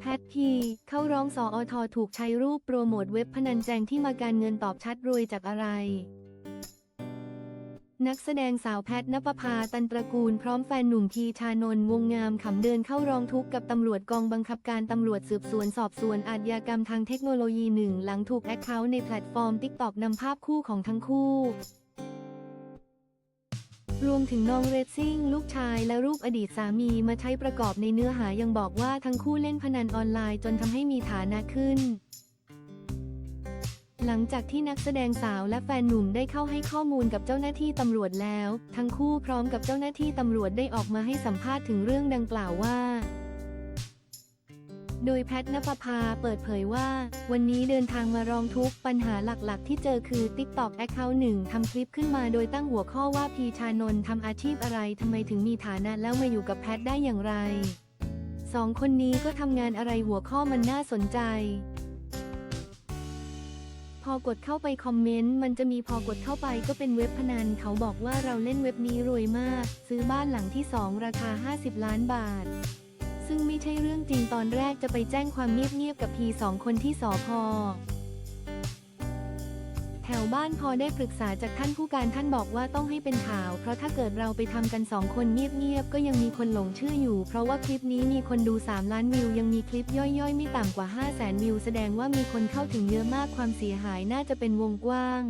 แพทพี เข้าร้องสออทอถูกใช้รูปโปรโมทเว็บพนันแจงที่มาการเงินตอบชัดรวยจากอะไร นักแสดงสาวแพทนปภาตันตระกูลพร้อมแฟนหนุ่มพีชานนท์วงงามขำเดินเข้าร้องทุกข์กับตำรวจกองบังคับการตำรวจสืบสวนสอบสวนอาชญากรรมทางเทคโนโลยีหนึ่งหลังถูกแอคเคาท์ในแพลตฟอร์ม TikTok นำภาพคู่ของทั้งคู่ รวมถึงน้องเรซซิ่งลูกชายและรูปอดีตสามีมาใช้ประกอบในเนื้อหายังบอกว่าทั้งคู่เล่นพนันออนไลน์จนทำให้มีฐานะขึ้น หลังจากที่นักแสดงสาวและแฟนหนุ่มได้เข้าให้ข้อมูลกับเจ้าหน้าที่ตำรวจแล้ว ทั้งคู่พร้อมกับเจ้าหน้าที่ตำรวจได้ออกมาให้สัมภาษณ์ถึงเรื่องดังกล่าวว่า โดยแพทนปภาเปิดเผยว่า วันนี้เดินทางมารองทุกปัญหาหลักๆ ที่เจอคือ TikTok Account หนึ่งทำคลิปขึ้นมาโดยตั้งหัวข้อว่าพีชานนท์ทำอาชีพอะไรทำไมถึงมีฐานะแล้วมาอยู่กับแพทได้อย่างไรสองคนนี้ก็ทำงานอะไรหัวข้อมันน่าสนใจ พอกดเข้าไปคอมเมนต์มันจะมีพอกดเข้าไปก็เป็นเว็บพนันเขาบอกว่าเราเล่นเว็บนี้รวยมาก ซื้อบ้านหลังที่ 2 ราคา 50 ล้านบาท ซึ่งไม่ใช่เรื่องจริงตอนแรกจะไปแจ้งความเงียบๆกับพีสองคนที่สอพอแถวบ้านพอได้ปรึกษาจากท่านผู้การท่านบอกว่าต้องให้เป็นข่าว เพราะถ้าเกิดเราไปทำกันสองคนเงียบๆก็ยังมีคนหลงเชื่ออยู่ เพราะว่าคลิปนี้มีคนดู 3 ล้านวิว ยังมีคลิปย่อยๆ ไม่ต่ำกว่า 5 0 0แสนวิว แสดงว่ามีคนเข้าถึงเยอะมากความเสียหายน่าจะเป็นวงกว้าง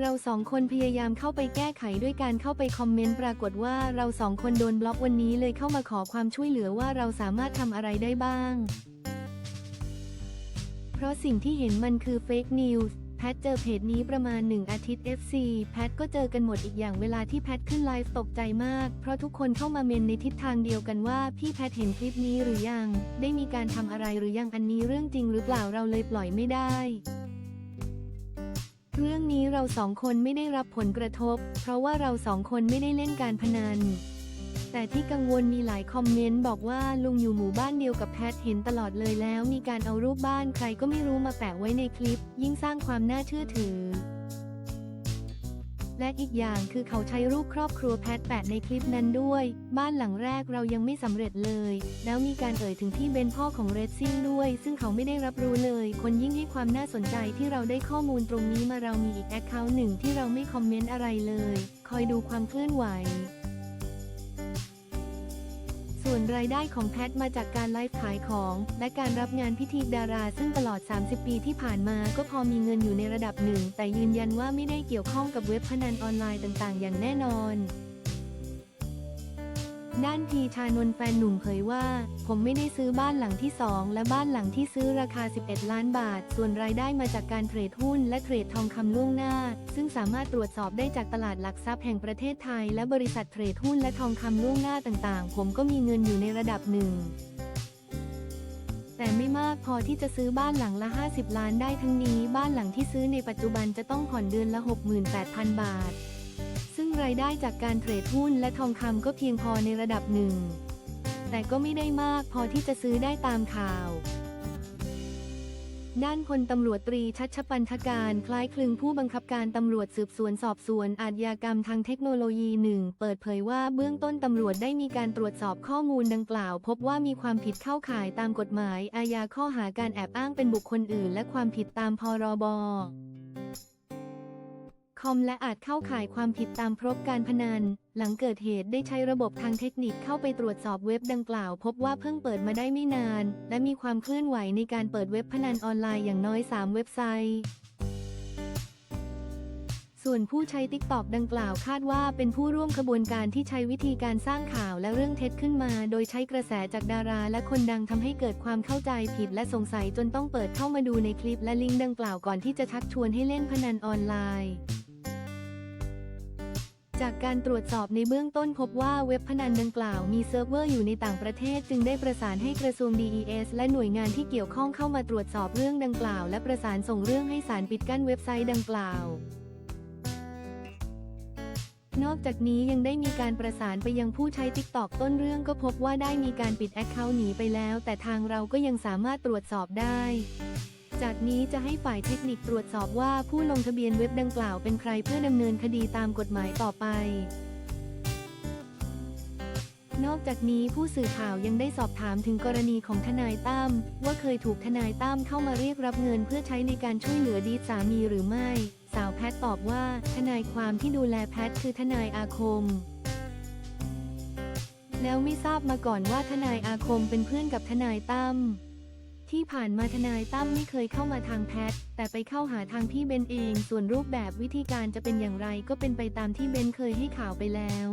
เราสองคนพยายามเข้าไปแก้ไขด้วยการเข้าไปคอมเมนต์ปรากฏว่าเราสองคนโดนบล็อกวันนี้เลยเข้ามาขอความช่วยเหลือว่าเราสามารถทำอะไรได้บ้าง เพราะสิ่งที่เห็นมันคือเฟกนิวส์แพทเจอเพจนี้ประมาณ 1 อาทิตย์ FC แพทก็เจอกันหมดอีกอย่างเวลาที่แพทขึ้นไลฟ์ตกใจมาก เพราะทุกคนเข้ามาเมนในทิศทางเดียวกันว่า พี่แพทเห็นคลิปนี้หรือยัง ได้มีการทำอะไรหรือยังอันนี้เรื่องจริงหรือเปล่าเราเลยปล่อยไม่ได้ เรื่องนี้เราสองคนไม่ได้รับผลกระทบ เพราะว่าเราสองคนไม่ได้เล่นการพนัน แต่ที่กังวลมีหลายคอมเมนต์บอกว่าลุงอยู่หมู่บ้านเดียวกับแพทเห็นตลอดเลยแล้ว มีการเอารูปบ้านใครก็ไม่รู้มาแปะไว้ในคลิป ยิ่งสร้างความน่าเชื่อถือ และอีกอย่างคือเขาใช้รูปครอบครัวแพทแปะในคลิปนั้นด้วย บ้านหลังแรกเรายังไม่สำเร็จเลย แล้วมีการเอ่ยถึงที่เบนพ่อของเรซซิ่งด้วย ซึ่งเขาไม่ได้รับรู้เลย คนยิ่งให้ความน่าสนใจที่เราได้ข้อมูลตรงนี้มาเรามีอีกแอคเคาท์หนึ่งที่เราไม่คอมเมนต์อะไรเลย คอยดูความเคลื่อนไหว ส่วนรายได้ของแพทมาจากการไลฟ์ขายของ และการรับงานพิธีดารา ซึ่งตลอด 30 ปีที่ผ่านมาก็พอมีเงินอยู่ในระดับหนึ่ง แต่ยืนยันว่าไม่ได้เกี่ยวข้องกับเว็บพนันออนไลน์ต่างๆ อย่างแน่นอน ด้านพีชานนท์แฟนหนุ่มเผยว่า ผมไม่ได้ซื้อบ้านหลังที่ 2 และบ้านหลังที่ซื้อราคา 11 ล้านบาท ส่วนรายได้มาจากการเทรดหุ้นและเทรดทองคำล่วงหน้า ซึ่งสามารถตรวจสอบได้จากตลาดหลักทรัพย์แห่งประเทศไทย และบริษัทเทรดหุ้นและทองคำล่วงหน้าต่างๆ ผมก็มีเงินอยู่ในระดับหนึ่งแต่ไม่มากพอที่จะซื้อบ้านหลังละ 50 ล้านได้ทั้งนี้ บ้านหลังที่ซื้อในปัจจุบันจะต้องผ่อนเดือนละ 68,000 บาท รายได้จากการเทรดหุ้นและทองคำก็เพียงพอในระดับหนึ่ง แต่ก็ไม่ได้มากพอที่จะซื้อได้ตามข่าว ด้านพลตำรวจตรีชัชปันธการคล้ายคลึงผู้บังคับการตำรวจสืบสวนสอบสวนอาชญากรรมทางเทคโนโลยีหนึ่งเปิดเผยว่าเบื้องต้นตำรวจได้มีการตรวจสอบข้อมูลดังกล่าว พบว่ามีความผิดเข้าข่ายตามกฎหมายอาญาข้อหาการแอบอ้างเป็นบุคคลอื่น และความผิดตามพรบ คอมและอาจเข้าข่ายความผิดตามพรบการพนัน หลังเกิดเหตุได้ใช้ระบบทางเทคนิคเข้าไปตรวจสอบเว็บดังกล่าว พบว่าเพิ่งเปิดมาได้ไม่นาน และมีความเคลื่อนไหวในการเปิดเว็บพนันออนไลน์อย่างน้อย 3 เว็บไซต์ส่วนผู้ใช้ TikTok ดังกล่าวคาดว่าเป็นผู้ร่วมขบวนการที่ใช้วิธีการสร้างข่าวและเรื่องเท็จขึ้นมา โดยใช้กระแสจากดาราและคนดังทำให้เกิดความเข้าใจผิดและสงสัยจนต้องเปิดเข้ามาดูในคลิปและลิงก์ดังกล่าวก่อนที่จะชักชวนให้เล่นพนันออนไลน์ จากการตรวจสอบในเบื้องต้นพบว่าเว็บพนันดังกล่าวมีเซิร์ฟเวอร์อยู่ในต่างประเทศ จึงได้ประสานให้กระทรวง DES และหน่วยงานที่เกี่ยวข้องเข้ามาตรวจสอบเรื่องดังกล่าว และประสานส่งเรื่องให้ศาลปิดกั้นเว็บไซต์ดังกล่าว นอกจากนี้ยังได้มีการประสานไปยังผู้ใช้ TikTok ต้นเรื่องก็พบว่าได้มีการปิดแอคเคาท์หนีไปแล้ว แต่ทางเราก็ยังสามารถตรวจสอบได้ จากนี้จะให้ฝ่ายเทคนิคตรวจสอบว่าผู้ลงทะเบียนเว็บดังกล่าวเป็นใครเพื่อดำเนินคดีตามกฎหมายต่อไป นอกจากนี้ผู้สื่อข่าวยังได้สอบถามถึงกรณีของทนายตั้มว่าเคยถูกทนายตั้มเข้ามาเรียกรับเงินเพื่อใช้ในการช่วยเหลือดีสามีหรือไม่ สาวแพทตอบว่า ทนายความที่ดูแลแพทคือทนายอาคมแล้วไม่ทราบมาก่อนว่าทนายอาคมเป็นเพื่อนกับทนายตั้ม ที่ผ่านมาทนายตั้มไม่เคยเข้ามาทางแพท แต่ไปเข้าหาทางพี่เบนเอง ส่วนรูปแบบวิธีการจะเป็นอย่างไรก็เป็นไปตามที่เบนเคยให้ข่าวไปแล้ว